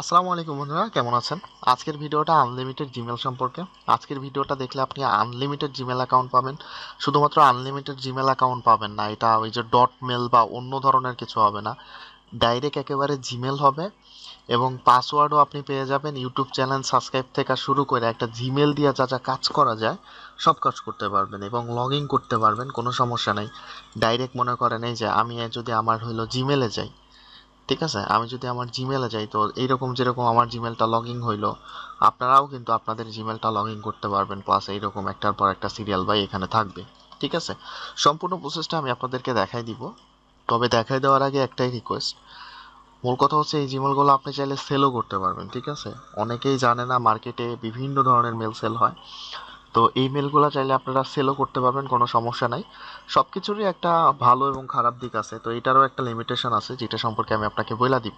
আসসালামু আলাইকুম বন্ধুরা, কেমন আছেন? আজকের ভিডিওটা আনলিমিটেড জিমেল সম্পর্কে। আজকের ভিডিওটা দেখলে আপনি আনলিমিটেড জিমেল অ্যাকাউন্ট পাবেন। শুধুমাত্র আনলিমিটেড জিমেল অ্যাকাউন্ট পাবেন না, এটা ওই যে ডট মেল বা অন্য ধরনের কিছু হবে না। ডাইরেক্ট একেবারে জিমেল হবে এবং পাসওয়ার্ডও আপনি পেয়ে যাবেন। ইউটিউব চ্যানেল সাবস্ক্রাইব থেকে শুরু করে একটা জিমেল দিয়ে যা যা কাজ করা যায়, সব কাজ করতে পারবেন এবং লগ করতে পারবেন, কোনো সমস্যা নেই। ডাইরেক্ট মনে করেন, এই যে আমি যদি আমার হইল জিমেলে যাই ঠিক আছে? আমি যদি আমার জিমেলে যাই, তো এইরকম যেরকম আমার জিমেলটা লগ ইন হইল, আপনারাও কিন্তু আপনাদের জিমেলটা লগ ইন করতে পারবেন প্লাস এইরকম একটার পর একটা সিরিয়াল বাই এখানে থাকবে। ঠিক আছে? সম্পূর্ণ প্রসেসটা আমি আপনাদেরকে দেখাই দিব। তবে দেখাই দেওয়ার আগে একটাই রিকোয়েস্ট মূল কথা হচ্ছে, এই জিমেলগুলো আপনি চাইলে সেলও করতে পারবেন, ঠিক আছে? অনেকেই জানে না মার্কেটে বিভিন্ন ধরনের মেল সেল হয়। তো এই মেলগুলো চাইলে আপনারা সেলও করতে পারবেন, কোনো সমস্যা নাই। সব কিছুরই একটা ভালো এবং খারাপ দিক আছে। তো এটারও একটা লিমিটেশন আছে, যেটা সম্পর্কে আমি আপনাকে বলে দিব।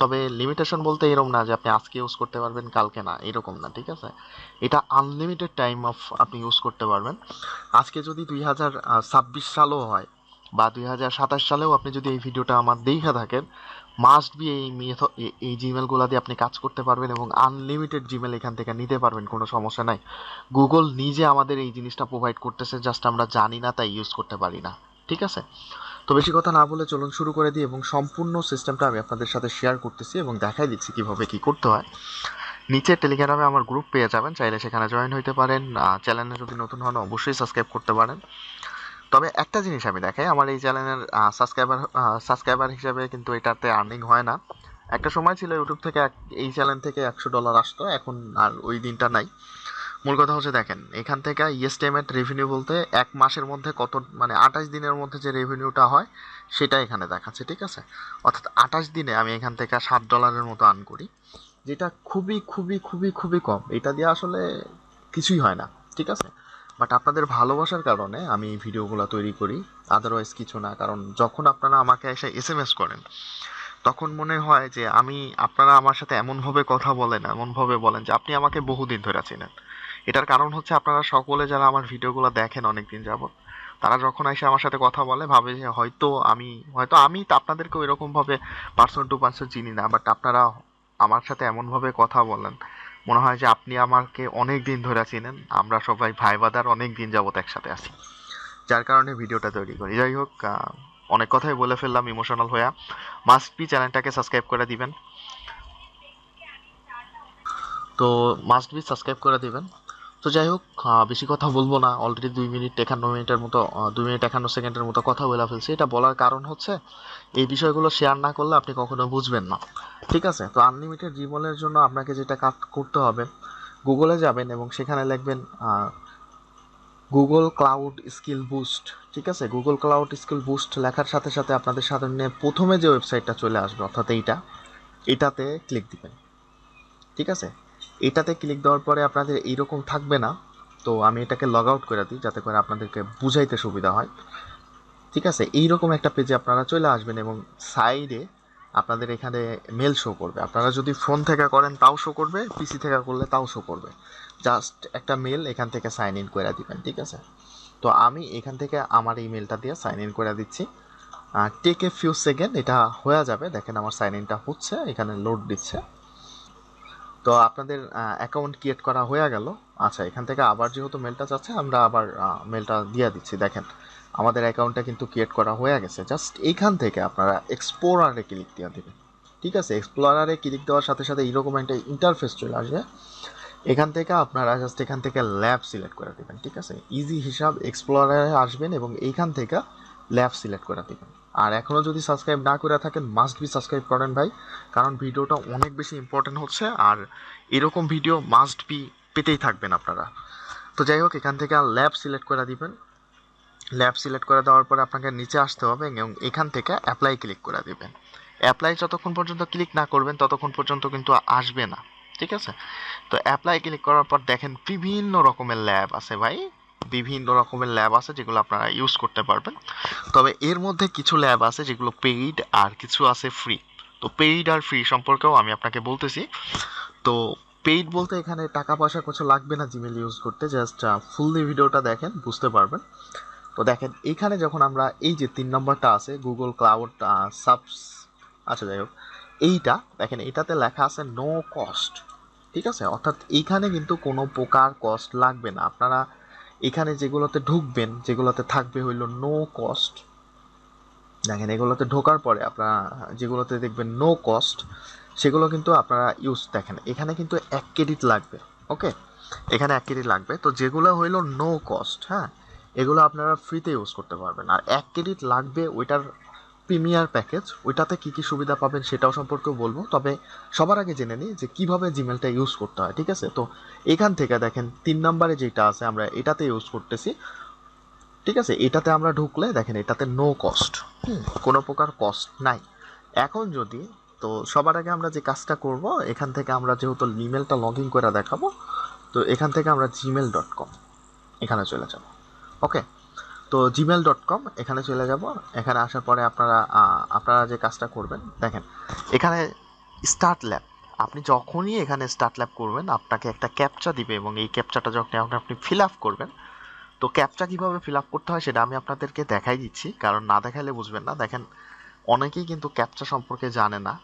তবে লিমিটেশন বলতে এরকম না যে আপনি আজকে ইউজ করতে পারবেন, কালকে না, এরকম না, ঠিক আছে? এটা আনলিমিটেড টাইম অফ আপনি ইউজ করতে পারবেন। আজকে যদি দুই হাজার ছাব্বিশ সালও হয় বা দুই হাজার সাতাশ সালেও আপনি যদি এই ভিডিওটা আমার দেখে থাকেন মাস্ট বি এই মেথড এই জিমেলগুলো দিয়ে আপনি কাজ করতে পারবেন এবং আনলিমিটেড জিমেল এখান থেকে নিতে পারবেন, কোনো সমস্যা নাই। গুগল নিজে আমাদের এই জিনিসটা প্রোভাইড করতেছে জাস্ট আমরা জানি না, তাই ইউজ করতে পারি না। ঠিক আছে? তো বেশি কথা না বলে চলুন শুরু করে দিই এবং সম্পূর্ণ সিস্টেমটা আমি আপনাদের সাথে শেয়ার করতেছি এবং দেখাই দিচ্ছি কীভাবে কি করতে হয়। নিচে টেলিগ্রামে আমার গ্রুপ পেয়ে যাবেন, চাইলে সেখানে জয়েন হইতে পারেন। চ্যানেলে যদি নতুন হন, অবশ্যই সাবস্ক্রাইব করতে পারেন। তবে একটা জিনিস আমি দেখাই, আমার এই চ্যানেলের সাবস্ক্রাইবার সাবস্ক্রাইবার হিসাবে কিন্তু এটাতে আর্নিং হয় না। একটা সময় ছিল ইউটিউব থেকে এই চ্যানেল থেকে একশো ডলার আসতো, এখন আর ওই দিনটা নাই। মূল কথা হচ্ছে দেখেন, এখান থেকে ইএসটিএমের রেভিনিউ বলতে এক মাসের মধ্যে কত মানে আঠাশ দিনের মধ্যে যে রেভিনিউটা হয়, সেটা এখানে দেখাচ্ছে, ঠিক আছে? অর্থাৎ আঠাশ দিনে আমি এখান থেকে সাত ডলারের মতো আর্ন করি, যেটা খুবই খুবই খুবই খুবই কম। এটা দিয়ে আসলে কিছুই হয় না, ঠিক আছে? বাট আপনাদের ভালোবাসার কারণে আমি এই ভিডিওগুলো তৈরি করি আদারওয়াইজ কিছু না। কারণ যখন আপনারা আমাকে এসে এস এম এস করেন, তখন মনে হয় যে আমি, আপনারা আমার সাথে এমনভাবে কথা বলেন, এমনভাবে বলেন যে আপনি আমাকে বহুদিন ধরে চেনেন। এটার কারণ হচ্ছে আপনারা সকলে যারা আমার ভিডিওগুলো দেখেন অনেকদিন যাবত তারা যখন এসে আমার সাথে কথা বলে, ভাবে যে হয়তো আমি হয়তো আমি আপনাদেরকেও এরকমভাবে পার্সন টু পার্সন চিনি না বাট আপনারা আমার সাথে এমনভাবে কথা বলেন মনে হয় যে আপনি আমাকে অনেক দিন ধরে চিনেন। আমরা সবাই ভাই বাদার অনেক দিন যাবত একসাথে আছি। যার কারণে ভিডিওটা তৈরি করি। যাই হোক অনেক কথাই বলে ফেললাম ইমোশনাল হয়ে। মাস্ট বি চ্যানেলটাকে সাবস্ক্রাইব করে দিবেন। তো মাস্ট বি সাবস্ক্রাইব করে দিবেন। তো যাই হোক বেশি কথা বলব না। অলরেডি দুই মিনিট একান্ন মিনিটের মতো দুই মিনিট একান্ন সেকেন্ডের মতো কথা বলে ফেলছি। এটা বলার কারণ হচ্ছে, এই বিষয়গুলো শেয়ার না করলে আপনি কখনো বুঝবেন না। ঠিক আছে? তো আনলিমিটেড জীবনের জন্য আপনাকে যেটা কাজ করতে হবে গুগলে যাবেন এবং সেখানে লিখবেন গুগল ক্লাউড স্কিল বুস্ট ঠিক আছে? গুগল ক্লাউড স্কিল বুস্ট লেখার সাথে সাথে আপনাদের সামনে প্রথমে যে ওয়েবসাইটটা চলে আসবে, অর্থাৎ এইটা, এটাতে ক্লিক দিবেন। ঠিক আছে? এটাতে ক্লিক দেওয়ার পরে আপনাদের এইরকম থাকবে না। তো আমি এটাকে লগ আউট করে দিই, যাতে করে আপনাদেরকে বুঝাইতে সুবিধা হয়। ঠিক আছে? এইরকম একটা পেজে আপনারা চলে আসবেন এবং সাইডে আপনাদের এখানে মেল শো করবে। আপনারা যদি ফোন থেকে করেন, তাও শো করবে পিসি থেকে করলে তাও শো করবে। জাস্ট একটা মেল এখান থেকে সাইন ইন করে দিবেন, ঠিক আছে? তো আমি এখান থেকে আমার ইমেলটা দিয়ে সাইন ইন করে দিচ্ছি। টেক এ ফিউ সেকেন্ড এটা হয়ে যাবে। দেখেন আমার সাইন ইনটা হচ্ছে, এখানে লোড দিচ্ছে। তো আপনাদের অ্যাকাউন্ট ক্রিয়েট করা হয়ে গেল। আচ্ছা এখান থেকে আবার যেহেতু মেলটা যাচ্ছে, আমরা আবার মেলটা দিয়ে দিচ্ছি। দেখেন, আমাদের অ্যাকাউন্টটা কিন্তু ক্রিয়েট করা হয়ে গেছে। জাস্ট এইখান থেকে আপনারা এক্সপ্লোরারে ক্লিক দিয়ে দেবেন। ঠিক আছে? এক্সপ্লোরারে ক্লিক দেওয়ার সাথে সাথে এইরকম একটা ইন্টারফেস চলে আসবে। এখান থেকে আপনারা জাস্ট এখান থেকে ল্যাব সিলেক্ট করে দেবেন। ঠিক আছে? ইজি হিসাব এক্সপ্লোরারে আসবেন এবং এইখান থেকে ল্যাব সিলেক্ট করে দেবেন। আর এখনও যদি সাবস্ক্রাইব না করে থাকেন মাস্ট বি সাবস্ক্রাইব করেন ভাই, কারণ ভিডিওটা অনেক বেশি ইম্পর্টেন্ট হচ্ছে আর এরকম ভিডিও মাস্ট বি পেতেই থাকবেন আপনারা। তো যাই হোক, এখান থেকে ল্যাব সিলেক্ট করে দিবেন। ল্যাব সিলেক্ট করে দেওয়ার পরে আপনাকে নিচে আসতে হবে এবং এখান থেকে অ্যাপ্লাই ক্লিক করে দিবেন। অ্যাপ্লাই যতক্ষণ পর্যন্ত ক্লিক না করবেন, ততক্ষণ পর্যন্ত কিন্তু আসবে না। ঠিক আছে? তো অ্যাপ্লাই ক্লিক করার পর দেখেন বিভিন্ন রকমের ল্যাব আছে ভাই। বিভিন্ন রকমের ল্যাব আছে যেগুলো আপনারা ইউজ করতে পারবেন। তবে এর মধ্যে কিছু ল্যাব আছে যেগুলো পেইড আর কিছু আছে ফ্রি তো পেইড আর ফ্রি সম্পর্কেও আমি আপনাকে বলতেছি। তো পেইড বলতে এখানে টাকা পয়সা কিছু লাগবে না জিমেল ইউজ করতে জাস্ট ফুললি ভিডিওটা দেখেন, বুঝতে পারবেন। তো দেখেন, এখানে যখন আমরা এই যে তিন নম্বরটা আছে গুগল ক্লাউড সাবস আচ্ছা যাই হোক, এইটা, দেখেন, এটাতে লেখা আছে নো কস্ট ঠিক আছে? অর্থাৎ এইখানে কিন্তু কোনো প্রকার কস্ট লাগবে না। আপনারা এখানে যেগুলোতে ঢুকবেন, যেগুলোতে থাকবে হইল নো কস্ট দেখেন, এগুলোতে ঢোকার পরে আপনারা যেগুলোতে দেখবেন নো কস্ট সেগুলো কিন্তু আপনারা ইউজ দেখেন। এখানে কিন্তু এক ক্রেডিট লাগবে ওকে এখানে এক ক্রেডিট লাগবে। তো যেগুলো হইল নো কস্ট হ্যাঁ? এগুলো আপনারা ফ্রিতে ইউজ করতে পারবেন। আর এক ক্রেডিট লাগবে ওইটার প্রিমিয়ার প্যাকেজ, ওইটাতে কী কী সুবিধা পাবেন সেটাও সম্পর্কেও বলব। তবে সবার আগে জেনে নিই যে কীভাবে জিমেলটা ইউজ করতে হয়, ঠিক আছে? তো এখান থেকে দেখেন, তিন নম্বরে যেটা আছে, আমরা এটাতে ইউজ করতেছি। ঠিক আছে? এটাতে আমরা ঢুকলে দেখেন, এটাতে নো কস্ট কোনো প্রকার কস্ট নাই। এখন যদি, তো সবার আগে আমরা যে কাজটা করব, এখান থেকে আমরা যেহেতু ইমেলটা লগ ইন করে দেখাবো, তো এখান থেকে আমরা জিমেল ডট কম এখানে চলে যাব। ওকে তো জিমেল ডট কম এখানে চলে যাব। এখানে আসার পরে আপনারা আপনারা যে কাজটা করবেন, দেখেন, এখানে স্টার্ট ল্যাব আপনি যখনই এখানে স্টার্ট ল্যাব করবেন, আপনাকে একটা ক্যাপচা দিবে এবং এই ক্যাপচাটা যখন আপনি আপনি ফিল আপ করবেন, তো ক্যাপচা কীভাবে ফিল আপ করতে হয় সেটা আমি আপনাদেরকে দেখাই দিচ্ছি। কারণ না দেখাইলে বুঝবেন না। দেখেন, অনেকেই কিন্তু ক্যাপচা সম্পর্কে জানে না।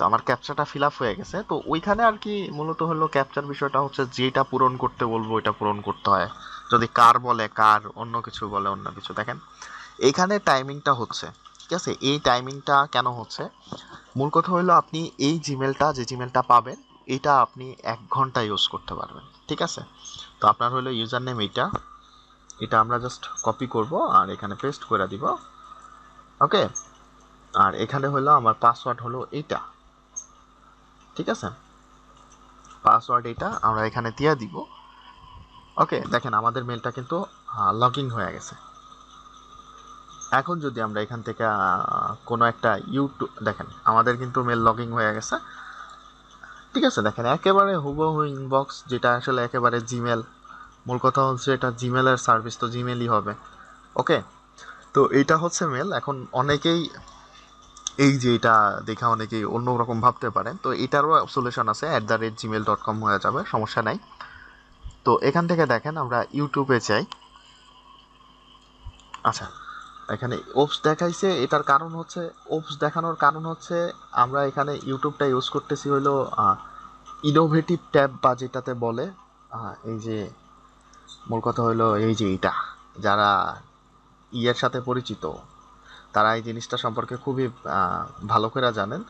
তো আমার ক্যাপচাটা ফিল আপ হয়ে গেছে। তো ওইখানে আর কি মূলত হলো ক্যাপচার বিষয়টা হচ্ছে যেটা পূরণ করতে বলব ওইটা পূরণ করতে হয়। যদি কার বলে কার, অন্য কিছু বলে অন্য কিছু। দেখেন এইখানে টাইমিংটা হচ্ছে, ঠিক আছে? এই টাইমিংটা কেন হচ্ছে? মূল কথা হলো আপনি এই জিমেলটা যে জিমেলটা পাবেন, এটা আপনি এক ঘণ্টা ইউজ করতে পারবেন, ঠিক আছে? তো আপনার হলো ইউজার নেম এইটা। এটা আমরা জাস্ট কপি করব আর এখানে পেস্ট করে দিব ওকে আর এখানে হলো আমার পাসওয়ার্ড হলো এইটা। ঠিক আছে? পাসওয়ার্ড এটা আমরা এখানে দিয়ে দিব। ওকে দেখেন আমাদের মেলটা কিন্তু লগ ইন হয়ে গেছে। এখন যদি আমরা এখান থেকে কোনো একটা ইউটিউব দেখেন, আমাদের কিন্তু মেল লগইন হয়ে গেছে। ঠিক আছে, দেখেন, একেবারে হুবহু ইনবক্স যেটা আসলে একেবারে জিমেল মূল কথা হচ্ছে এটা জিমেলের সার্ভিস তো জিমেলই হবে। ওকে তো এটা হচ্ছে মেল এখন অনেকেই এই যে এটা দেখা অনেকেই অন্যরকম ভাবতে পারেন, তো এটারও সলিউশন আছে at the rate Gmail dot com হয়ে যাবে, সমস্যা নাই। তো এখান থেকে দেখেন আমরা ইউটিউবে চাই আচ্ছা এখানে ওপস দেখাইছে, এটার কারণ হচ্ছে ওপস দেখানোর কারণ হচ্ছে, আমরা এখানে ইউটিউবটা ইউজ করতেছি হলো ইনোভেটিভ ট্যাব বা যেটাতে বলে এই যে মূল কথা হলো এই যে এটা যারা ইয়ের সাথে পরিচিত তারা এই জিনিসটা সম্পর্কে খুবই ভালো করে জানেন।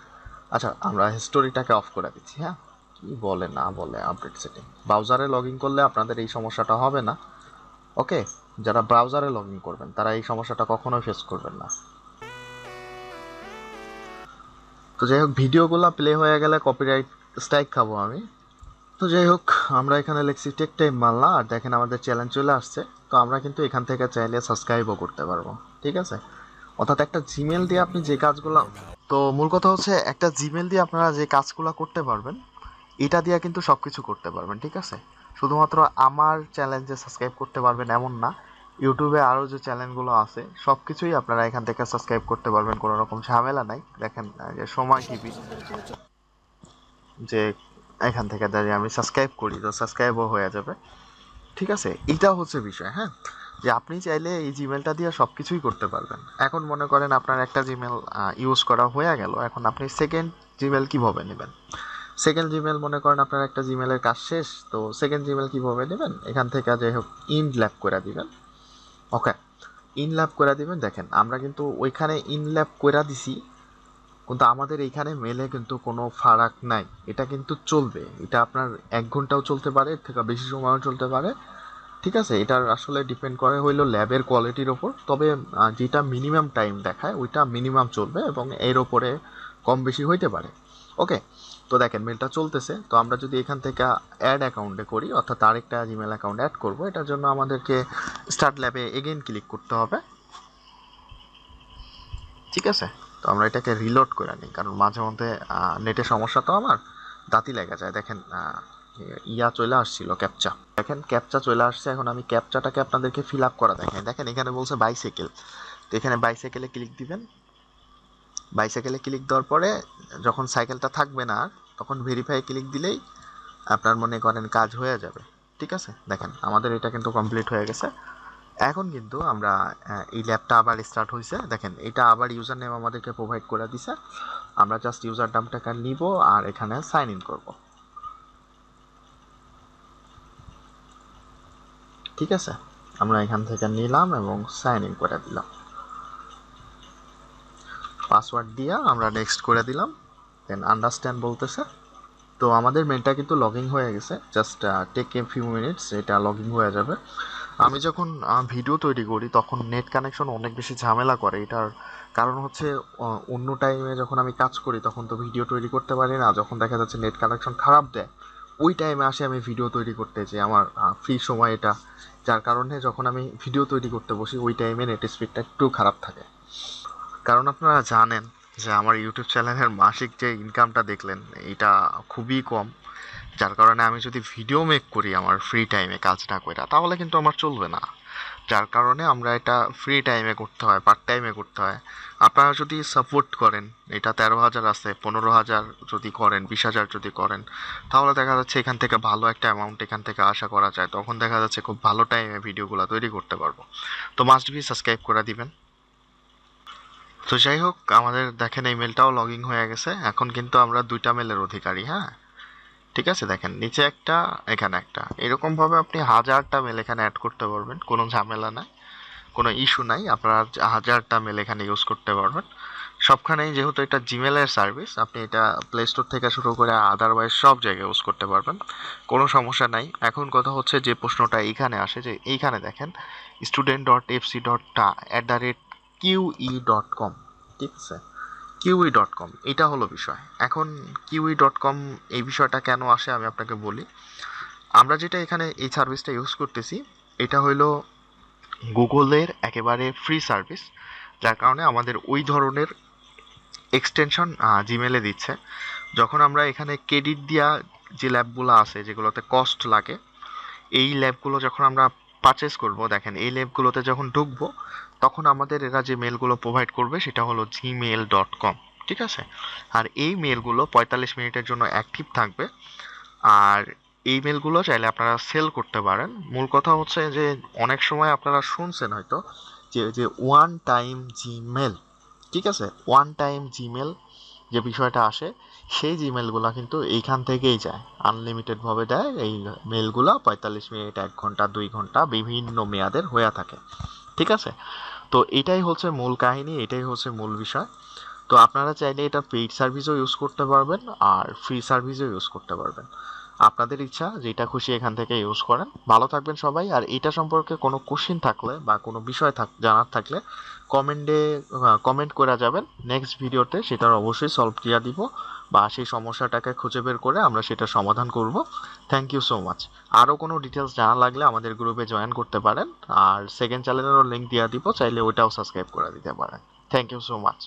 আচ্ছা আমরা হিস্টোরিটাকে অফ করে দিচ্ছি হ্যাঁ? কি বলে, না বলে আপডেট সেটিং ব্রাউজারে লগ করলে আপনাদের এই সমস্যাটা হবে না। ওকে? যারা ব্রাউজারে লগ করবেন, তারা এই সমস্যাটা কখনোই ফেস করবেন না। তো যাই হোক, ভিডিওগুলো প্লে হয়ে গেলে কপিরাইট স্ট্রাইক খাব আমি। তো যাই হোক, আমরা এখানে লিখছি টেক টাইম মাল্লা আর দেখেন আমাদের চ্যালেঞ্জ চলে আসছে। তো আমরা কিন্তু এখান থেকে চাইলে সাবস্ক্রাইবও করতে পারব, ঠিক আছে? অর্থাৎ একটা জিমেল দিয়ে আপনি যে কাজগুলো, তো মূল কথা হচ্ছে একটা জিমেল দিয়ে আপনারা যে কাজগুলো করতে পারবেন, এটা দিয়ে কিন্তু সব কিছু করতে পারবেন, ঠিক আছে? শুধুমাত্র আমার চ্যালেঞ্জে সাবস্ক্রাইব করতে পারবেন এমন না ইউটিউবে আরও যে চ্যানেলগুলো আছে সব কিছুই আপনারা এখান থেকে সাবস্ক্রাইব করতে পারবেন, কোনো রকম ঝামেলা নাই। দেখেন যে সময় টিভি যে এখান থেকে দাঁড়িয়ে আমি সাবস্ক্রাইব করি, তো সাবস্ক্রাইবও হয়ে যাবে। ঠিক আছে? এটা হচ্ছে বিষয় হ্যাঁ? যে আপনি চাইলে এই জিমেলটা দিয়ে সব কিছুই করতে পারবেন। এখন মনে করেন আপনার একটা জিমেল ইউজ করা হয়ে গেল, এখন আপনি সেকেন্ড জিমেল কীভাবে নেবেন? সেকেন্ড জিমেল মনে করেন আপনার একটা জিমেলের কাজ শেষ, তো সেকেন্ড জিমেল কীভাবে নেবেন? এখান থেকে যাই হোক ইন ল্যাব করে দিবেন। ওকে ইন ল্যাব করে দিবেন। দেখেন, আমরা কিন্তু ওইখানে ইন ল্যাব করে দিছি, কিন্তু আমাদের এইখানে মেলে কিন্তু কোনো ফারাক নাই। এটা কিন্তু চলবে। এটা আপনার এক ঘন্টাও চলতে পারে, এর থেকে বেশি সময়ও চলতে পারে। ঠিক আছে, এটার আসলে ডিপেন্ড করে হইল ল্যাবের কোয়ালিটির ওপর। তবে যেটা মিনিমাম টাইম দেখায়, ওইটা মিনিমাম চলবে এবং এর ওপরে কম বেশি হইতে পারে। ওকে তো দেখেন মেলটা চলতেছে। তো আমরা যদি এখান থেকে অ্যাড অ্যাকাউন্টে করি, অর্থাৎ আরেকটা জিমেল অ্যাকাউন্ট অ্যাড করব, এটার জন্য আমাদেরকে স্টার্ট ল্যাবে এগেইন ক্লিক করতে হবে। ঠিক আছে? তো আমরা এটাকে রিলোড করে নিই, কারণ মাঝে মধ্যে নেটের সমস্যা তো আমার দাঁতি লেগে যায়। দেখেন ইয়া চলে আসছিল ক্যাপচা দেখেন ক্যাপচা চলে আসছে এখন আমি ক্যাপচাটাকে আপনাদেরকে ফিল আপ করা দেখেন দেখেন এখানে বলছে বাইসাইকেল তো এখানে বাইসাইকেলে ক্লিক দিবেন। বাইসাইকেলে ক্লিক দেওয়ার পরে যখন সাইকেলটা থাকবে না আর, তখন ভেরিফাই ক্লিক দিলেই আপনার মনে করেন কাজ হয়ে যাবে। ঠিক আছে? দেখেন আমাদের এটা কিন্তু কমপ্লিট হয়ে গেছে। এখন কিন্তু আমরা এই ল্যাবটা আবার স্টার্ট হয়েছে দেখেন এটা আবার ইউজার নেম আমাদেরকে প্রোভাইড করে দিছে। আমরা জাস্ট ইউজার নামটাকে নিব আর এখানে সাইন ইন করব। ঠিক আছে। আমরা এখান থেকে নিলাম এবং সাইন ইন করে দিলাম। পাসওয়ার্ড দিয়ে আমরা নেক্সট করে দিলাম। দেন আন্ডারস্ট্যান্ড বলতেছে। তো আমাদের মেলটা কিন্তু লগইন হয়ে গেছে। Just take a few minutes এটা লগইন হয়ে যাবে। আমি যখন ভিডিও তৈরি করি, তখন নেট কানেকশন অনেক বেশি ঝামেলা করে। এটার কারণ হচ্ছে অন্য টাইমে যখন আমি কাজ করি, তখন তো ভিডিও তৈরি করতে পারি না। যখন দেখা যাচ্ছে নেট কানেকশন খারাপ দেয় ওই টাইমে আসে আমি ভিডিও তৈরি করতে যে আমার ফ্রি সময় এটা। যার কারণে যখন আমি ভিডিও তৈরি করতে বসি, ওই টাইমে নেট স্পিডটা একটু খারাপ থাকে। কারণ আপনারা জানেন যে আমার ইউটিউব চ্যানেলের মাসিক যে ইনকামটা দেখলেন, এটা খুবই কম। যার কারণে আমি যদি ভিডিও মেক করি আমার ফ্রি টাইমে কাজ না করে তাহলে কিন্তু আমার চলবে না। যার কারণে আমরা এটা ফ্রি টাইমে করতে হয় পার্ট টাইমে করতে হয়। আপনারা যদি সাপোর্ট করেন, এটা তেরো হাজার আছে, পনেরো হাজার যদি করেন, বিশ হাজার যদি করেন, তাহলে দেখা যাচ্ছে এখান থেকে ভালো একটা অ্যামাউন্ট এখান থেকে আশা করা যায়। তখন দেখা যাচ্ছে খুব ভালো টাইমে ভিডিওগুলো তৈরি করতে পারব। তো মাস্ট বি সাবস্ক্রাইব করে দিবেন। তো যাই হোক, আমাদের দেখেন এই মেলটাও লগইন হয়ে গেছে। এখন কিন্তু আমরা দুইটা মেলের অধিকারী হ্যাঁ? ঠিক আছে? দেখেন, নিচে একটা, এখানে একটা। এরকম ভাবে আপনি হাজারটা মেল এখানে অ্যাড করতে পারবেন, কোনো ঝামেলা নাই। কোনো ইস্যু নাই, আপনারা হাজারটা মেল এখানে ইউজ করতে পারবেন। সবখানেই যেহেতু এটা জিমেলের সার্ভিস আপনি এটা প্লে স্টোর থেকে শুরু করে আদারওয়াইজ সব জায়গায় ইউজ করতে পারবেন। কোনো সমস্যা নাই। এখন কথা হচ্ছে যে প্রশ্নটা এইখানে আসে, যে এইখানে দেখেন student dot FC dot at the rate kiwi dot com ঠিক আছে? কিউই ডট কম এটা হলো বিষয়। এখন কিউই ডট কম এই বিষয়টা কেন আসে আমি আপনাকে বলি। আমরা যেটা এখানে এই সার্ভিসটা ইউজ করতেছি, এটা হইল গুগলের একেবারে ফ্রি সার্ভিস যার কারণে আমাদের ওই ধরনের এক্সটেনশন জিমেলে দিচ্ছে। যখন আমরা এখানে ক্রেডিট দিয়া যে ল্যাবগুলো আছে, যেগুলোতে কস্ট লাগে, এই ল্যাবগুলো যখন আমরা পারচেস করব। দেখেন, এই ল্যাবগুলোতে যখন ঢুকবো, তখন আমাদের এরা যে মেলগুলো প্রোভাইড করবে, সেটা হলো জিমেল ডট কম ঠিক আছে? আর এই মেলগুলো পঁয়তাল্লিশ মিনিটের জন্য অ্যাক্টিভ থাকবে। আর এই মেলগুলো চাইলে আপনারা সেল করতে পারেন। মূল কথা হচ্ছে যে, অনেক সময় আপনারা শুনছেন হয়তো যে যে ওয়ান টাইম জিমেল ঠিক আছে? ওয়ান টাইম জিমেল যে বিষয়টা আসে, সেই জিমেলগুলো কিন্তু এইখান থেকেই যায়। আনলিমিটেডভাবে দেয়, এই মেলগুলো পঁয়তাল্লিশ মিনিট, এক ঘণ্টা, দুই ঘণ্টা বিভিন্ন মেয়াদের হয়ে থাকে। ঠিক আছে? তো এটাই হচ্ছে মূল কাহিনী, এটাই হচ্ছে মূল বিষয়। তো আপনারা চাইলে এটা পেইড সার্ভিসও ইউজ করতে পারবেন, আর ফ্রি সার্ভিসও ইউজ করতে পারবেন। আপনাদের ইচ্ছা, যেটা খুশি এখান থেকে ইউজ করেন। ভালো থাকবেন সবাই, আর এটা সম্পর্কে কোনো কোশ্চিন থাকলে বা কোনো বিষয় থাক, জানার থাকলে কমেন্টে কমেন্ট করা যাবেন। নেক্সট ভিডিওতে সেটার অবশ্যই সলভ দিয়া দিব বা সেই সমস্যাটাকে খুঁজে বের করে আমরা সেটা সমাধান করব। থ্যাংক ইউ সো মাচ আরও কোনো ডিটেলস জানা লাগলে আমাদের গ্রুপে জয়েন করতে পারেন, আর সেকেন্ড চ্যানেলেরও লিঙ্ক দিয়ে দিব, চাইলে ওইটাও সাবস্ক্রাইব করে দিতে পারেন। Thank you so much